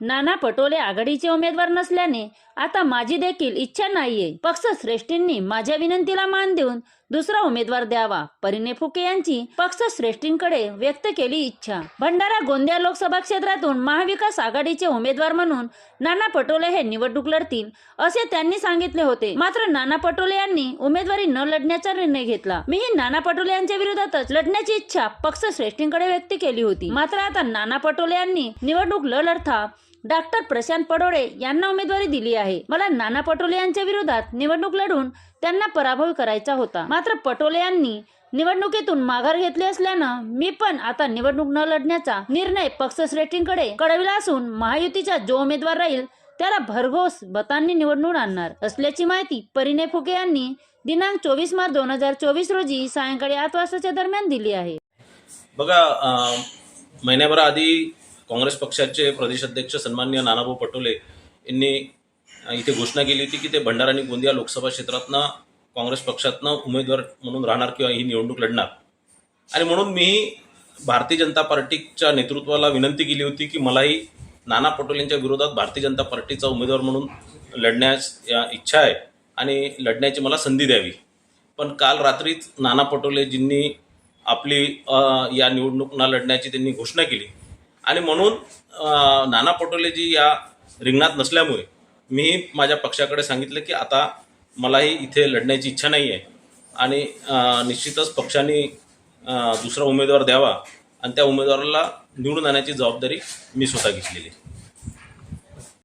नाना पटोले आघाडीचे उमेदवार नसल्याने आता माझी देखील इच्छा नाहीये. पक्ष श्रेष्ठींनी माझ्या विनंतीला मान देऊन दुसरा उमेदवार द्यावा. परिणे फुके यांची पक्ष श्रेष्ठींकडे व्यक्त केली इच्छा. भंडारा गोंदिया लोकसभा क्षेत्रातून महाविकास आघाडीचे उमेदवार म्हणून नाना पटोले हे निवडणूक लढतील असे त्यांनी सांगितले होते. मात्र नाना पटोले यांनी उमेदवारी न लढण्याचा निर्णय घेतला. मीही नाना पटोले यांच्या विरोधातच लढण्याची इच्छा पक्ष श्रेष्ठींकडे व्यक्त केली होती. मात्र आता नाना पटोले यांनी निवडणूक न लढता डॉक्टर प्रशांत पडोळे यांना उमेदवारी दिली आहे. मला नाना पटोले यांच्या विरोधात निवडणूक लढून त्यांना पराभव करायचा होता. मात्र पटोले यांनी निवडणुकीतून माघार घेतली असल्यानं मी पण आता निवडणूक न लढण्याचा निर्णय पक्ष श्रेष्ठींकडे कळविला असून महायुतीचा जो उमेदवार राहील त्याला भरघोस मतांनी निवडणूक आणणार असल्याची माहिती परिणय फुके यांनी दिनांक चोवीस मार्च दोन हजार चोवीस रोजी सायंकाळी आठ वाजताच्या दरम्यान दिली आहे. बघा महिन्याभराआधी काँग्रेस पक्षाचे प्रदेशाध्यक्ष सन्मान्य नानाभाऊ पटोले यांनी इथे घोषणा केली होती की ते भंडारा आणि गोंदिया लोकसभा क्षेत्रातनं काँग्रेस पक्षातनं उमेदवार म्हणून राहणार किंवा ही निवडणूक लढणार. आणि म्हणून मी भारतीय जनता पार्टीच्या नेतृत्वाला विनंती केली होती की मलाही नाना पटोलेंच्या विरोधात भारतीय जनता पार्टीचा उमेदवार म्हणून लढण्यास या इच्छा आहे आणि लढण्याची मला संधी द्यावी. पण काल रात्रीच नाना पटोलेजींनी आपली या निवडणूक न लढण्याची त्यांनी घोषणा केली. आणि म्हणून नाना पटोलेजी या रिंगणात नसल्यामुळे मी माझ्या पक्षाकडे सांगितलं की आता मलाही इथे लढण्याची इच्छा नाही आहे आणि निश्चितच पक्षाने दुसरा उमेदवार द्यावा आणि त्या उमेदवाराला निवडून आणण्याची जबाबदारी मी स्वतः घेतलेली आहे.